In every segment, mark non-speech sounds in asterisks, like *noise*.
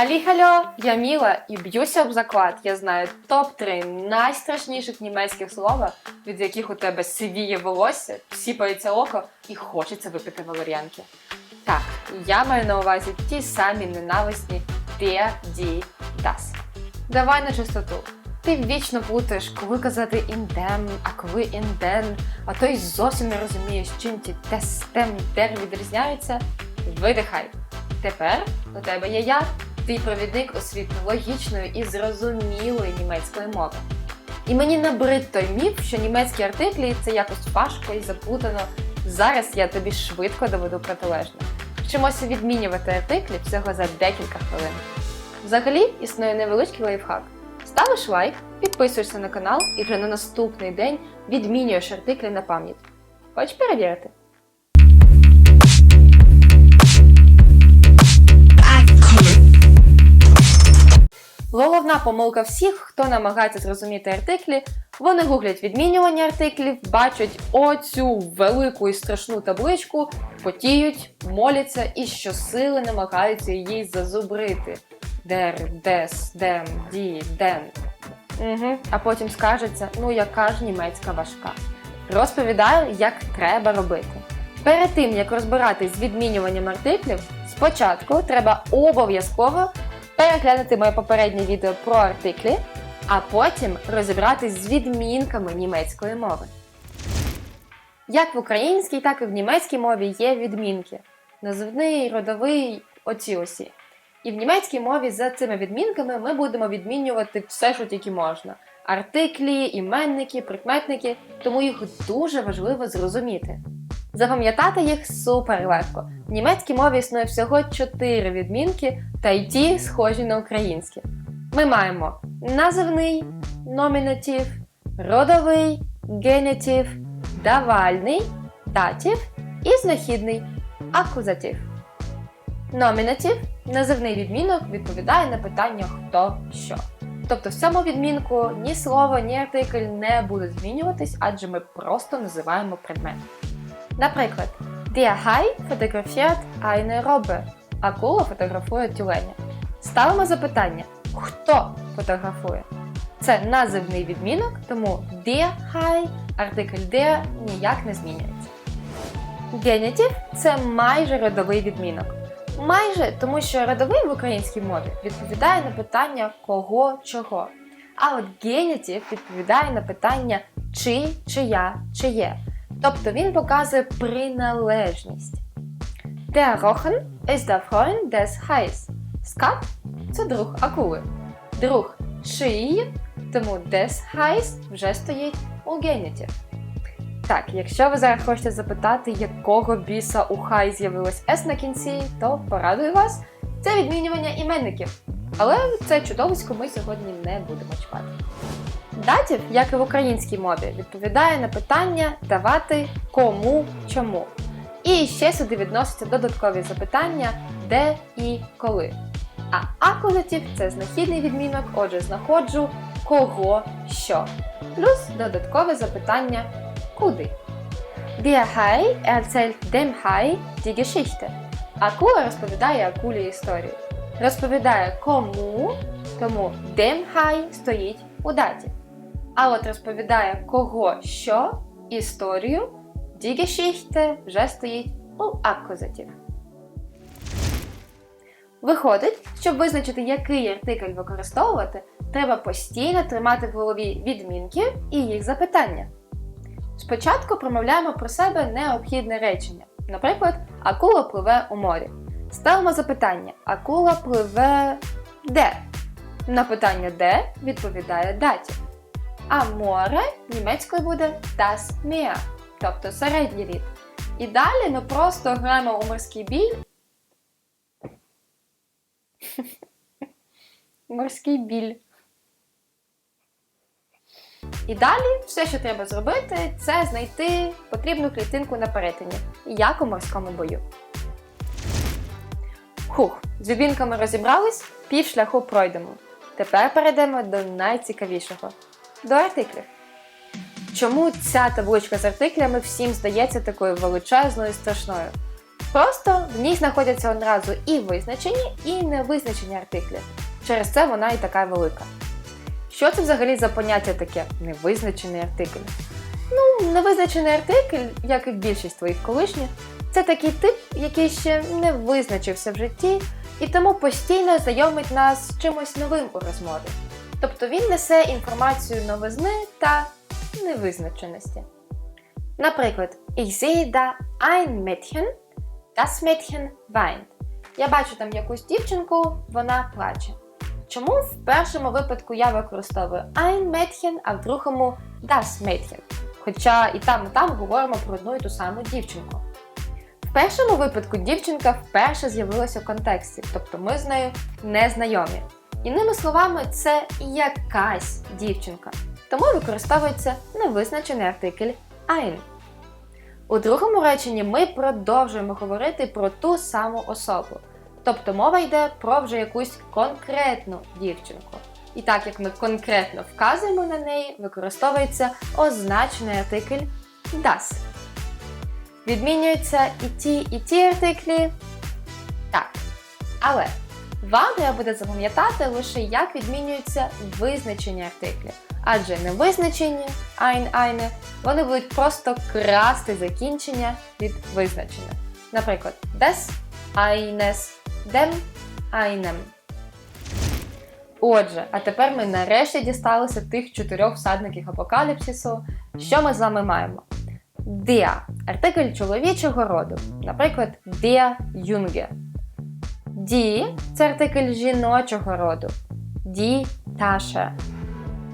Халі-хальо, я Міла і б'юся об заклад. Я знаю топ-3 найстрашніших німецьких слова, від яких у тебе сивіє волосся, сіпається око і хочеться випити валер'янки. Так, я маю на увазі ті самі ненависні der, die, das. Давай на чистоту. Ти вічно плутаєш, коли казати індем, а коли інден, а то й зовсім не розумієш, чим ті тес, тем, дер відрізняються. Видихай. Тепер у тебе є я, твій провідник у світ логічної і зрозумілої німецької мови. І мені набрид той міф, що німецькі артиклі це якось важко і заплутано. Зараз я тобі швидко доведу протилежне. Вчимося відмінювати артиклі всього за декілька хвилин. Взагалі існує невеличкий лайфхак. Ставиш лайк, підписуєшся на канал і вже на наступний день відмінюєш артиклі на пам'ять. Хочеш перевірити? Головна помилка всіх, хто намагається зрозуміти артиклі, вони гуглять відмінювання артиклів, бачать оцю велику і страшну табличку, потіють, моляться і щосили намагаються її зазубрити. Дер, дес, дем, ді, ден. Угу. А потім скажеться, ну яка ж німецька важка. Розповідаю, як треба робити. Перед тим як розбиратись з відмінюванням артиклів, спочатку треба обов'язково переглянути моє попереднє відео про артиклі, а потім розібратись з відмінками німецької мови. Як в українській, так і в німецькій мові є відмінки: називний, родовий, оці осі. І в німецькій мові за цими відмінками ми будемо відмінювати все, що тільки можна: артиклі, іменники, прикметники, тому їх дуже важливо зрозуміти. Запам'ятати їх супер легко. В німецькій мові існує всього 4 відмінки, та й ті схожі на українські. Ми маємо називний, номінатив, родовий, генетив, давальний, датів і знахідний акузатив. Номінатив називний відмінок відповідає на питання хто що. Тобто в цьому відмінку ні слово, ні артикль не будуть змінюватись, адже ми просто називаємо предмет. Наприклад, Der Hai fotografiert eine Robbe. Акула фотографує тюленя. Ставимо запитання: хто фотографує? Це називний відмінок, тому der Hai, артикль der ніяк не змінюється. Генетив це майже родовий відмінок. Майже тому, що родовий в українській мові відповідає на питання кого чого. А от генетив відповідає на питання чи, чия, чиє. Тобто він показує приналежність. Der Rochen ist der Freund des Hais. Скат це друг акули. Друг чий, тому des Hais вже стоїть у генітів. Так, якщо ви зараз хочете запитати, якого біса у хай з'явилось S на кінці, то порадую вас, це відмінювання іменників. Але це чудовисько ми сьогодні не будемо чіпати. Датів, як і в українській мові, відповідає на питання давати кому чому. І ще сюди відносяться додаткові запитання де і коли. А акузатив це знахідний відмінок, отже, знаходжу кого що. Плюс додаткове запитання куди. Der Hai erzählt dem Hai die Geschichte. Акула розповідає акулі історію. Розповідає кому, тому dem Hai стоїть у даті. А от розповідає кого що історію, die Geschichte вже стоїть у акузатив. Виходить, щоб визначити, який артикль використовувати, треба постійно тримати в голові відмінки і їх запитання. Спочатку промовляємо про себе необхідне речення. Наприклад, акула пливе у морі. Ставимо запитання: акула пливе де? На питання де відповідає даті. А море німецькою буде das Meer, тобто середній рід. І далі ми просто граємо у морський біль. *laughs* Морський біль. І далі все, що треба зробити, це знайти потрібну клітинку на перетині, як у морському бою. Хух, з відмінками розібрались, пів шляху пройдемо. Тепер перейдемо до найцікавішого до артиклів. Чому ця табличка з артиклями всім здається такою величезною і страшною? Просто в ній знаходяться одразу і визначені, і невизначені артиклі. Через це вона і така велика. Що це взагалі за поняття таке невизначений артикль? Ну, невизначений артикль, як і більшість твоїх колишніх, це такий тип, який ще не визначився в житті, і тому постійно знайомить нас з чимось новим у розмові. Тобто він несе інформацію новизни та невизначеності. Наприклад, ich sehe da ein Mädchen, das Mädchen weint. Я бачу там якусь дівчинку, вона плаче. Чому в першому випадку я використовую ein Mädchen, а в другому das Mädchen? Хоча і там, і там говоримо про одну і ту саму дівчинку. В першому випадку дівчинка вперше з'явилася в контексті, тобто ми з нею не знайомі. Іними словами, це якась дівчинка. Тому використовується невизначений артикль ein. У другому реченні ми продовжуємо говорити про ту саму особу. Тобто мова йде про вже якусь конкретну дівчинку. І так як ми конкретно вказуємо на неї, використовується означений артикль das. Відмінюються і ті, і ті артиклі. Так. Але вам треба буде запам'ятати лише, як відмінюються визначені артиклі. Адже невизначені ein, eine, вони будуть просто красти закінчення від визначення. Наприклад, des, eines, dem, einem. Отже, а тепер ми нарешті дісталися тих чотирьох всадників апокаліпсису. Що ми з вами маємо? Der – артикль чоловічого роду, наприклад, der Junge. Die – це артикль жіночого роду, die Tasche.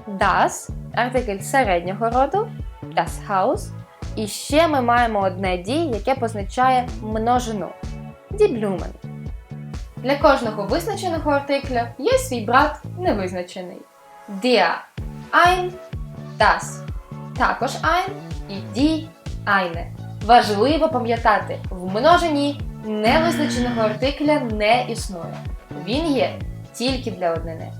Das – артикль середнього роду, das Haus. І ще ми маємо одне die, яке позначає множину, die Blumen. Для кожного визначеного артикля є свій брат невизначений. Der, ein, das. Також ein і die, eine. Важливо пам'ятати, в множині невизначеного артикля не існує. Він є тільки для однини.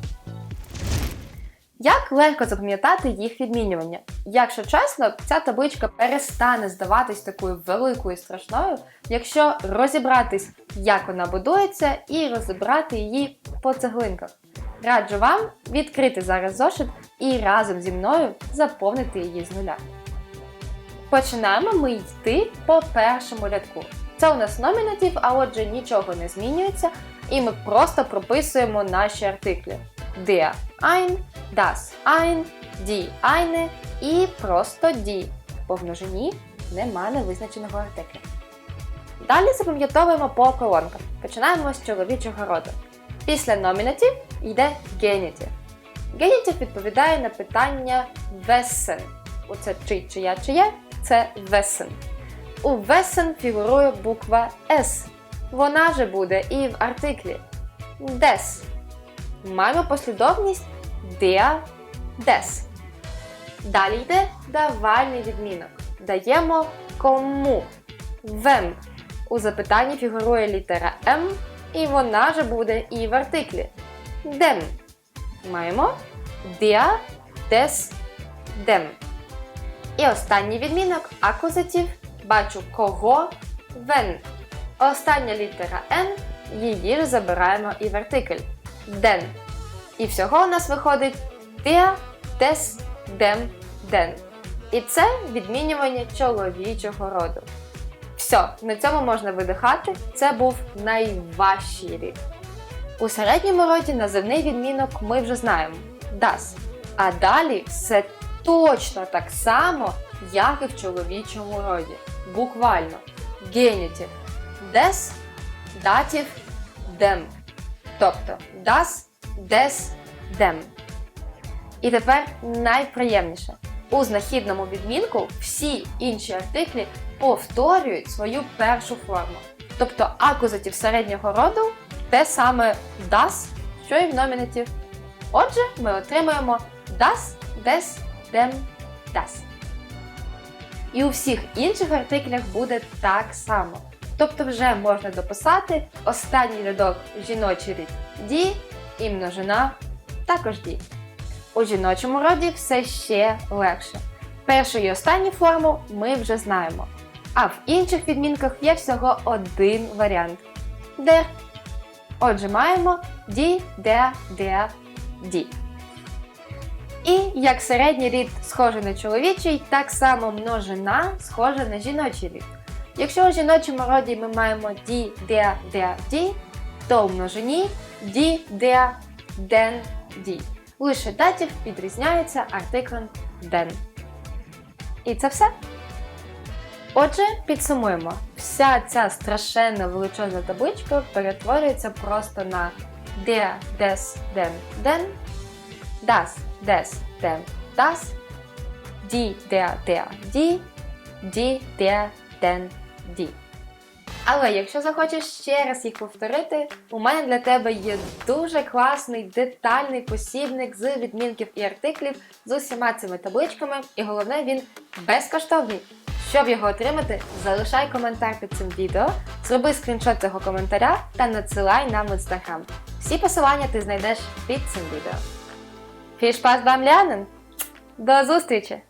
Як легко запам'ятати їх відмінювання? Якщо чесно, ця табличка перестане здаватись такою великою і страшною, якщо розібратись, як вона будується, і розібрати її по цеглинках. Раджу вам відкрити зараз зошит і разом зі мною заповнити її з нуля. Починаємо ми йти по першому рядку. Це у нас номінатив, а отже нічого не змінюється, і ми просто прописуємо наші артиклі. Der, ein, das, ein, die, eine і просто die. По множині нема невизначеного артикля. Далі запам'ятовуємо по колонкам. Починаємо з чоловічого роду. Після номінатив йде генітів. Генітів відповідає на питання весен. Оце чий, чия, чиє це весен. У весен фігурує буква С. Вона же буде і в артиклі des. Маємо послідовність der, des. Далі йде давальний відмінок. Даємо кому. Вем. У запитанні фігурує літера М, і вона же буде і в артиклі. Dem. Маємо der, des, dem. І останній відмінок акузатив. Бачу кого вен. Остання літера N, її ж забираємо і в артикль. Den. І всього у нас виходить der, des, dem, den. І це відмінювання чоловічого роду. Все, на цьому можна видихати. Це був найважчий рік. У середньому роді називний відмінок ми вже знаємо das. А далі все точно так само, як і в чоловічому роді. Буквально. Генітів. Des, датів, dem. Тобто das, des, dem. І тепер найприємніше. У знахідному відмінку всі інші артиклі повторюють свою першу форму. Тобто акузатів середнього роду те саме das, що і в номінатив. Отже, ми отримуємо das, des, dem, das. І у всіх інших артиклях буде так само. Тобто вже можна дописати останній рядок жіночий рід ді і множина також ді. У жіночому роді все ще легше. Першу і останню форму ми вже знаємо. А в інших відмінках є всього один варіант der. Отже, маємо die, der, der, die. І як середній рід схожий на чоловічий, так само множина схожа на жіночий рід. Якщо у жіночому роді ми маємо die, der, der, die, то у множині die, der, den, die. Лише датів відрізняється артиклем den. І це все. Отже, підсумуємо. Вся ця страшенна величезна табличка перетворюється просто на der, des, den, den, das, des, den, das, die, der, der, die, die, der, den, die. Але якщо захочеш ще раз їх повторити, у мене для тебе є дуже класний детальний посібник з відмінків і артиклів з усіма цими табличками, і головне, він безкоштовний. Щоб його отримати, залишай коментар під цим відео, зроби скріншот цього коментаря та надсилай нам в інстаграм. Всі посилання ти знайдеш під цим відео. Beim Lernen! До зустрічі!